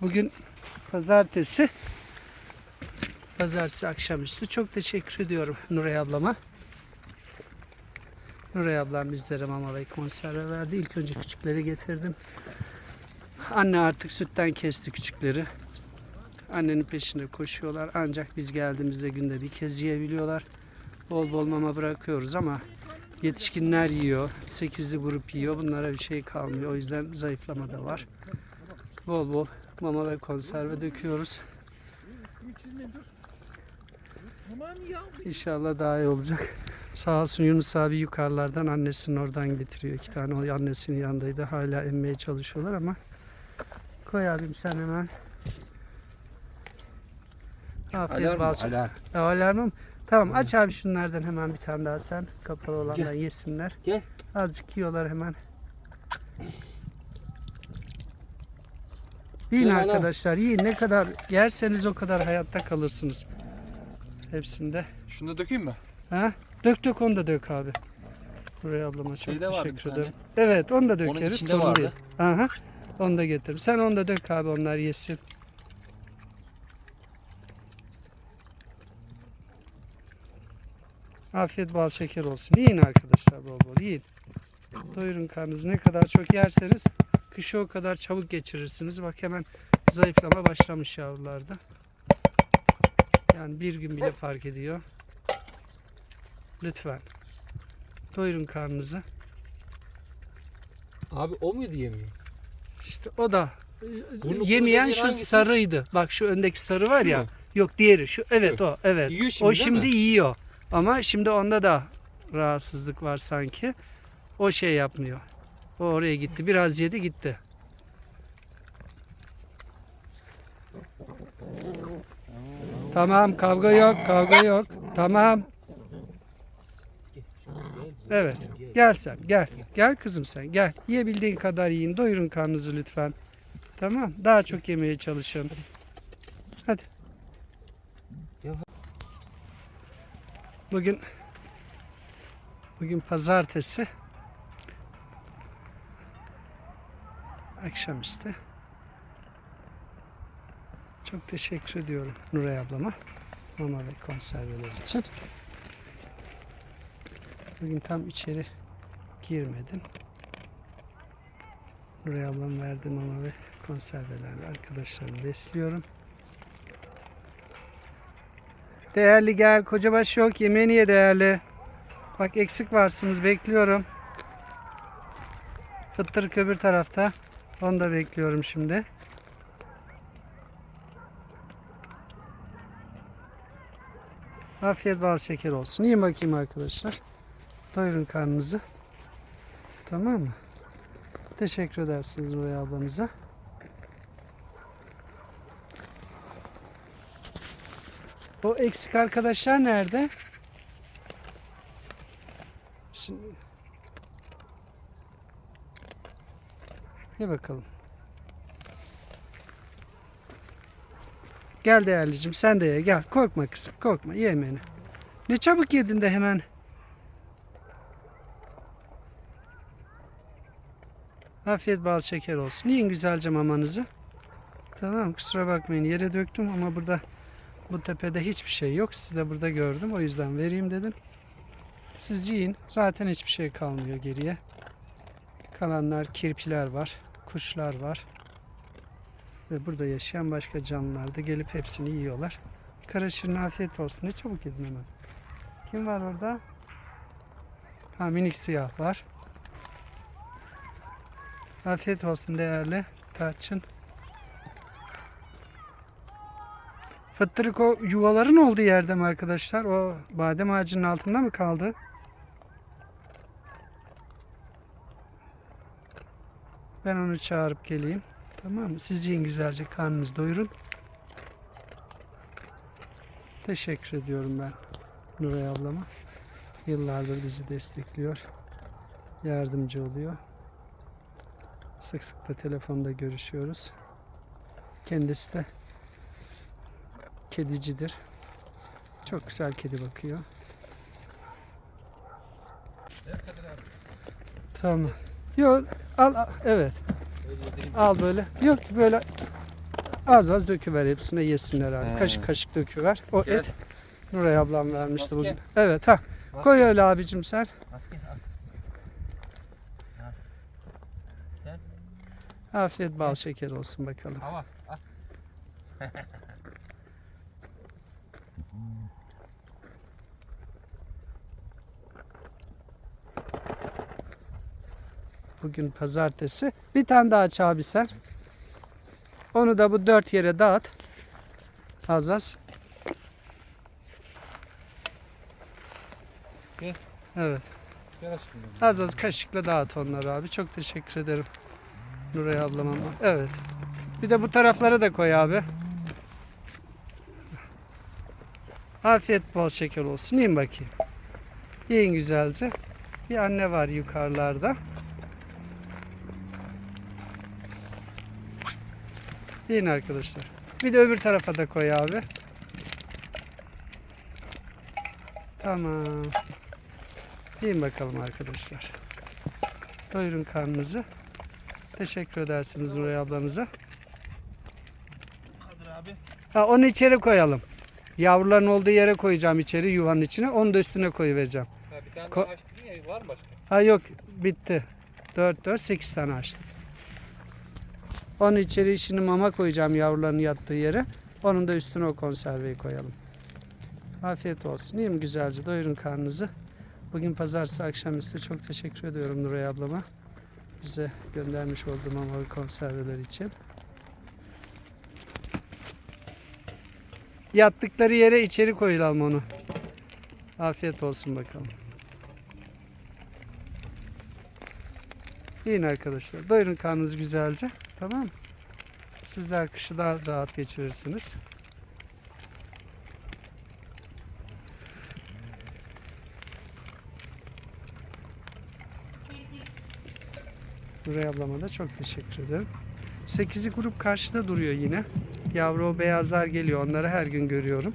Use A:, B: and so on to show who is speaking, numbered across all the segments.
A: Bugün pazartesi. Pazartesi akşamüstü. Çok teşekkür ediyorum Nuray ablama. Nuray ablam bizlere mama ve konserve verdi. İlk önce küçükleri getirdim. Anne artık sütten kesti küçükleri. Annenin peşinde koşuyorlar. Ancak biz geldiğimizde günde bir kez yiyebiliyorlar. Bol bol mama bırakıyoruz ama yetişkinler yiyor. Sekizli grup yiyor. Bunlara bir şey kalmıyor. O yüzden zayıflama da var. Bol bol mama ve konserve döküyoruz. İnşallah daha iyi olacak. Sağ olsun Yunus abi yukarılardan annesinin oradan getiriyor. İki tane o annesinin yanındaydı. Hala emmeye çalışıyorlar ama koy abim sen hemen. Afiyet
B: Alarm,
A: olsun.
B: alarm.
A: Alarmım. Tamam aç abi şunlardan hemen bir tane daha sen. Kapalı olandan yesinler.
B: Gel.
A: Azıcık yiyorlar hemen. Yiyin
B: al.
A: arkadaşlar yiyin. Ne kadar yerseniz o kadar hayatta kalırsınız. Hepsinde.
C: Şunu da dökeyim mi?
A: Ha? Dök dök onu da dök abi. Buraya ablama çok
C: Şeyde
A: teşekkür
C: bir
A: ederim. Evet onu da dökeriz.
C: içinde
A: sorun
C: vardı.
A: değil. Aha. Onu da getir. Sen onu da dök abi onlar yesin. Afiyet bal şeker olsun. Yiyin arkadaşlar bol bol yiyin. Doyurun karnınızı. Ne kadar çok yerseniz kışı o kadar çabuk geçirirsiniz. Bak hemen zayıflama başlamış yavrularda. Yani bir gün bile fark ediyor. Lütfen. Doyurun karnınızı.
B: Abi o muydu yemeği?
A: İşte o da
B: Burnu
A: yemeyen şu
B: hangisi?
A: sarıydı. Bak şu öndeki sarı var
B: Şu
A: ya.
B: mu?
A: Yok diğeri şu. Evet o. Evet.
B: Yiyor şimdi
A: o şimdi
B: mi?
A: yiyor. Ama şimdi onda da rahatsızlık var sanki. O şey yapmıyor. O oraya gitti. Biraz yedi gitti. Tamam kavga yok kavga yok. Tamam. Evet. Gel sen gel. Gel kızım sen gel. Yiyebildiğin kadar yiyin. Doyurun karnınızı lütfen. Tamam. Daha çok yemeye çalışın. Hadi. Bugün bugün pazartesi. Akşamüstü. Çok teşekkür ediyorum Nuray ablama. Mama ve konserveler için. Bugün tam içeri girmedim. Nuray ablam verdi mama ve konservelerle arkadaşlarımı besliyorum. Değerli gel kocabaş yok yemeğini ye değerli. Bak eksik varsınız bekliyorum. Fıttırık öbür tarafta. Onu da bekliyorum şimdi. Afiyet bal şeker olsun. Yiyin bakayım arkadaşlar. Doyurun karnınızı. Tamam mı? Teşekkür edersiniz Nuray ablanıza. O eksik arkadaşlar nerede? Şimdi Ye bakalım. Gel değerlicim sen de ye gel. Korkma kızım korkma ye yemeğini. Ne çabuk yedin de hemen. Afiyet bal şeker olsun. Yiyin güzelce mamanızı. Tamam kusura bakmayın yere döktüm ama burada bu tepede hiçbir şey yok. Siz de burada gördüm. O yüzden vereyim dedim. Siz yiyin. Zaten hiçbir şey kalmıyor geriye. Kalanlar kirpiler var. Kuşlar var. Ve burada yaşayan başka canlılar da gelip hepsini yiyorlar. Karaşırın afiyet olsun. Ne çabuk yedin hemen. Kim var orada? Ha minik siyah var. Afiyet olsun değerli tarçın. Fıttırık o yuvaların olduğu yerde mi arkadaşlar? O badem ağacının altında mı kaldı? Ben onu çağırıp geleyim. Tamam mı? Siz yiyin güzelce karnınızı doyurun. Teşekkür ediyorum ben Nuray ablama. Yıllardır bizi destekliyor. Yardımcı oluyor. Sık sık da telefonda görüşüyoruz. Kendisi de kedicidir. Çok güzel kedi bakıyor. Tamam. Yok al, evet. Al böyle. Yok böyle Az az döküver hepsine yesinler abi.
B: He.
A: Kaşık kaşık döküver. O
B: Gel.
A: et Nuray ablam vermişti
B: Maske.
A: bugün. Evet ha. Koy öyle abicim sen.
B: Maske. Ha. Sen
A: Afiyet bal şeker olsun bakalım.
B: hava al.
A: Bugün pazartesi. Bir tane daha aç abi sen. Onu da bu dört yere dağıt. Az az.
B: Gel.
A: Evet.
B: Gel aşkım.
A: Az az kaşıkla dağıt onları abi. Çok teşekkür ederim. Nuray ablama. Evet. Bir de bu taraflara da koy abi. Afiyet bol şeker olsun. Yiyin bakayım. Yiyin güzelce. Bir anne var yukarılarda. Yiyin arkadaşlar. Bir de öbür tarafa da koy abi. Tamam. Yiyin bakalım arkadaşlar. Doyurun karnınızı. Teşekkür edersiniz Nuray ablanıza. Ha, onu içeri koyalım. Yavruların olduğu yere koyacağım içeri yuvanın içine. Onu da üstüne koyuvereceğim.
B: Ha, bir tane
A: Ko-
B: açtın ya var mı başka?
A: Ha yok bitti. 4 4 8 tane açtım. Onun içeri şimdi mama koyacağım yavruların yattığı yere. Onun da üstüne o konserveyi koyalım. Afiyet olsun. Yiyeyim güzelce. Doyurun karnınızı. Bugün pazartesi akşamüstü çok teşekkür ediyorum Nuray ablama. Bize göndermiş olduğu mama ve konserveler için. Yattıkları yere içeri koyalım onu. Afiyet olsun bakalım. Yiyin arkadaşlar. Doyurun karnınızı güzelce. Tamam? Sizler kışı daha rahat geçirirsiniz. Nuray ablama da çok teşekkür ederim. 8'i grup karşıda duruyor yine. Yavru beyazlar geliyor. Onları her gün görüyorum.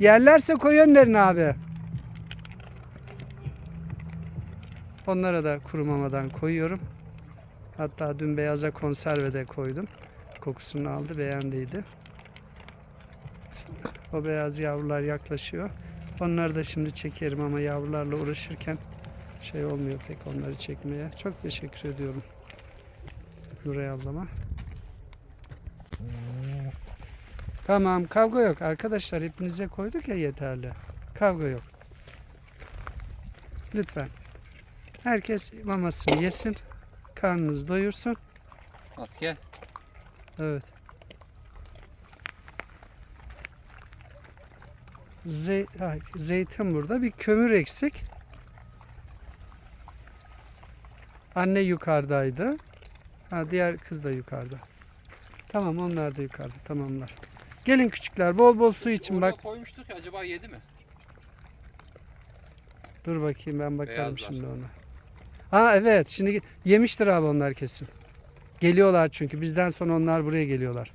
A: Yerlerse koy önlerine abi. Onlara da kuru mamadan koyuyorum. Hatta dün beyaza konserve de koydum. Kokusunu aldı, beğendiydi. O beyaz yavrular yaklaşıyor. Onları da şimdi çekerim ama yavrularla uğraşırken şey olmuyor pek onları çekmeye. Çok teşekkür ediyorum Nuray ablama. Tamam kavga yok arkadaşlar hepinize koyduk ya yeterli. Kavga yok. Lütfen. Herkes mamasını yesin. Karnınız doyursun.
B: Maske.
A: Evet. Zey zeytin burada. Bir kömür eksik. Anne yukarıdaydı. Ha, diğer kız da yukarıda. Tamam onlar da yukarıda. Tamamlar. Gelin küçükler bol bol su için
B: Oraya
A: bak.
B: koymuştuk ya acaba yedi mi?
A: Dur bakayım ben bakarım
B: Beyazlar.
A: şimdi ona. Ha evet şimdi yemiştir abi onlar kesin. Geliyorlar çünkü bizden sonra onlar buraya geliyorlar.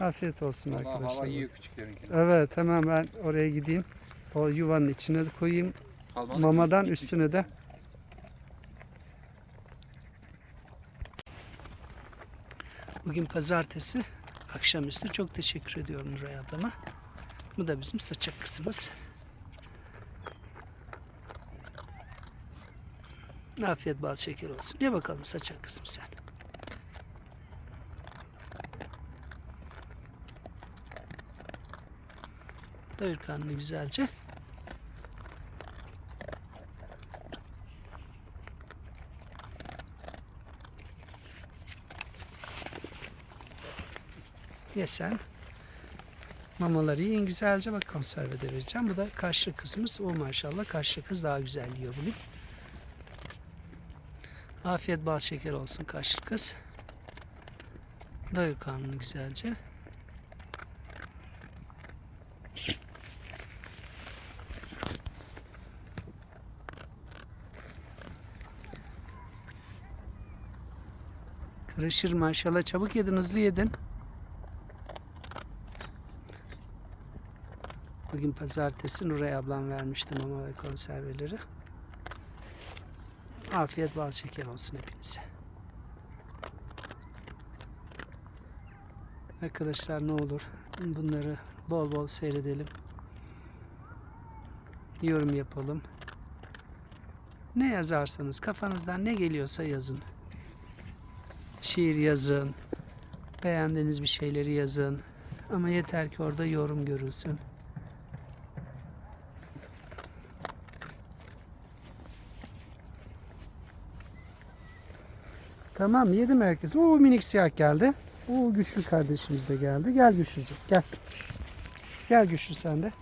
A: Afiyet olsun
B: Vallahi
A: arkadaşlar.
B: hava yiyor küçüklerinkini.
A: Evet hemen ben oraya gideyim. O yuvanın içine de koyayım.
B: Kalmadı
A: Mamadan
B: ki.
A: üstüne de. Bugün pazartesi. Akşamüstü çok teşekkür ediyorum Nuray ablama. Bu da bizim saçak kızımız. Afiyet bal şeker olsun. Ye bakalım saçak kızım sen. Doyur karnını güzelce. Ye sen. Mamaları yiyin güzelce. Bak konserve de vereceğim. Bu da karşı kızımız. O maşallah karşı kız daha güzel yiyor bugün. Afiyet bal şeker olsun karşı kız. Doyur karnını güzelce. Karışır maşallah. Çabuk yedin, hızlı yedin. Bugün pazartesi Nuray ablam vermişti mama ve konserveleri. Afiyet bal şeker olsun hepinize. Arkadaşlar ne olur bunları bol bol seyredelim. Yorum yapalım. Ne yazarsanız kafanızdan ne geliyorsa yazın. Şiir yazın. Beğendiğiniz bir şeyleri yazın. Ama yeter ki orada yorum görülsün. Tamam yedim herkes. Oo minik siyah geldi. Oo güçlü kardeşimiz de geldi. Gel güçlücük gel. Gel güçlü sen de.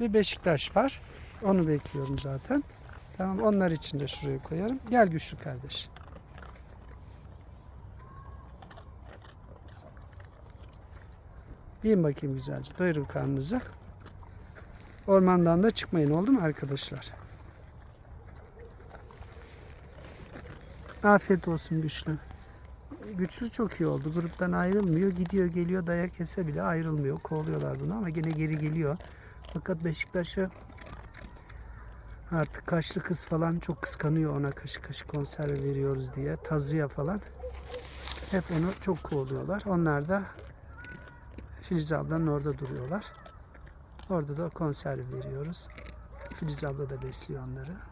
A: Bir Beşiktaş var. Onu bekliyorum zaten. Tamam onlar için de şuraya koyarım. Gel güçlü kardeş. Yiyin bakayım güzelce. Doyurun karnınızı. Ormandan da çıkmayın oldu mu arkadaşlar? Afiyet olsun güçlü. Güçlü çok iyi oldu. Gruptan ayrılmıyor. Gidiyor geliyor dayak yese bile ayrılmıyor. Kovalıyorlar bunu ama gene geri geliyor. Fakat Beşiktaş'ı artık kaşlı kız falan çok kıskanıyor ona kaşı kaşı konserve veriyoruz diye. Tazıya falan. Hep onu çok kovalıyorlar. Onlar da Filiz ablanın orada duruyorlar. Orada da konserve veriyoruz. Filiz abla da besliyor onları.